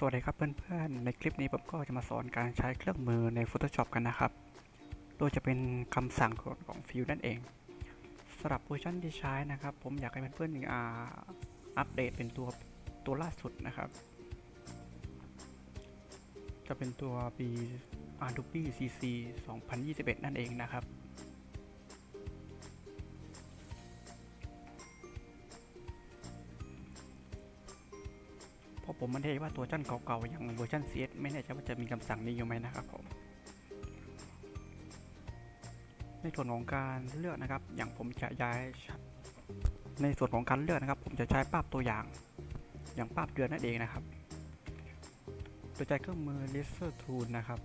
สวัสดีครับเพื่อนๆ ในคลิปนี้ผมก็จะมาสอนการใช้เครื่องมือใน Photoshop กันนะครับ โดยจะเป็นคำสั่งของ Fill นั่นเองสำหรับเวอร์ชันที่ใช้นะครับ ผมอยากให้เพื่อนๆอ่าอัปเดตเป็นตัวตัวล่าสุดนะครับ จะเป็นตัว B Adobe CC 2021 นั่นเองนะครับ ราะผมไม่แน่ใจว่าตัวจันเก่าๆอย่างเวอร์ชัน CS ไม่แน่ใจว่าจะมีคำสั่งนี้อยู่ไหมนะครับผมในส่วนของการเลือกนะครับ อย่างผมจะย้ายในส่วนของการเลือกนะครับ ผมจะใช้ภาพตัวอย่าง อย่างภาพเดือนนั่นเองนะครับโดยใช้เครื่องมือ Laser Tool นะครับ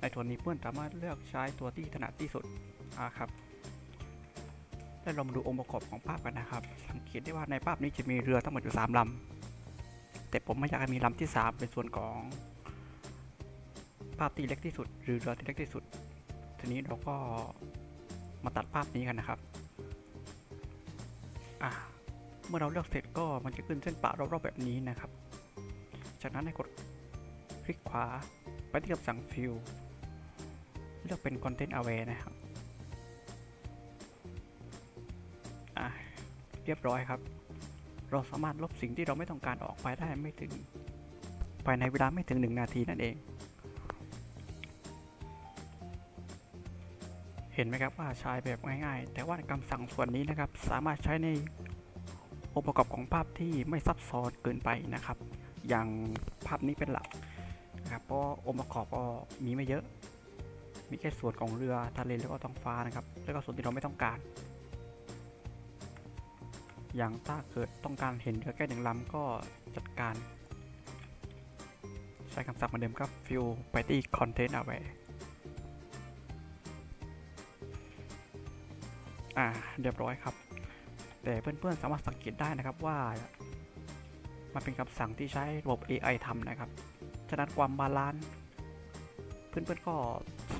ในส่วนนี้เพื่อนสามารถเลือกใช้ตัวที่ถนัดที่สุดอ่าครับแล้วเรามาดูองค์ประกอบของภาพกันนะครับ สังเกตได้ว่าในภาพนี้จะมีเรือทั้งหมดอยู่3ลำ แต่ผมไม่อยากให้มีลำที่ 3 เป็นส่วนของ ภาพที่เล็กที่สุด หรือเรือที่เล็กที่สุด ทีนี้เราก็มาตัดภาพนี้กันนะครับอะเมื่อเราเลือกเสร็จก็มันจะขึ้นเส้นปะรอบๆแบบนี้นะครับ จากนั้นให้กดคลิกขวาไปที่คำสั่ง Fill เลือกเป็น Content Aware นะครับอะเรียบร้อยครับ เราสามารถลบสิ่งที่เราไม่ต้องการออกไปได้ไม่ถึง ภายในเวลาไม่ถึง 1 นาทีนั่นเอง เห็นไหมครับว่าใช้แบบง่ายๆ แต่ว่าคำสั่งส่วนนี้นะครับ สามารถใช้ในองค์ประกอบของภาพที่ไม่ซับซ้อนเกินไปนะครับ อย่างภาพนี้เป็นหลักนะครับเพราะองค์ประกอบก็มีไม่เยอะ มีแค่ส่วนของเรือทะเลแล้วก็ท้องฟ้านะครับ แล้วก็ส่วนที่เราไม่ต้องการ อย่างถ้าเกิดต้องการเห็นเรือแค่หนึ่งลำก็จัดการ ใช้คำสั่งเหมือนเดิมครับ fill ไปที่ content aware อ่าเรียบร้อยครับ แต่เพื่อนๆสามารถสังเกตได้นะครับว่า มันเป็นคำสั่งที่ใช้ระบบ AI ทำนะครับ ฉะนั้นความบาลานซ์เพื่อนๆก็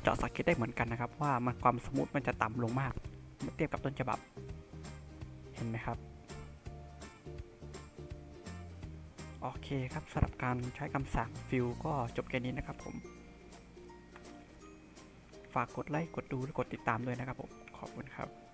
จะสังเกตได้เหมือนกันนะครับ ว่ามันความสมูทมันจะต่ำลงมากเมื่อเทียบกับต้นฉบับ เห็นไหมครับ โอเคครับสำหรับการใช้คำสั่งฟิลก็จบแค่นี้นะครับผม ฝากกดไลค์กดดูและกดติดตามด้วยนะครับผม ขอบคุณครับ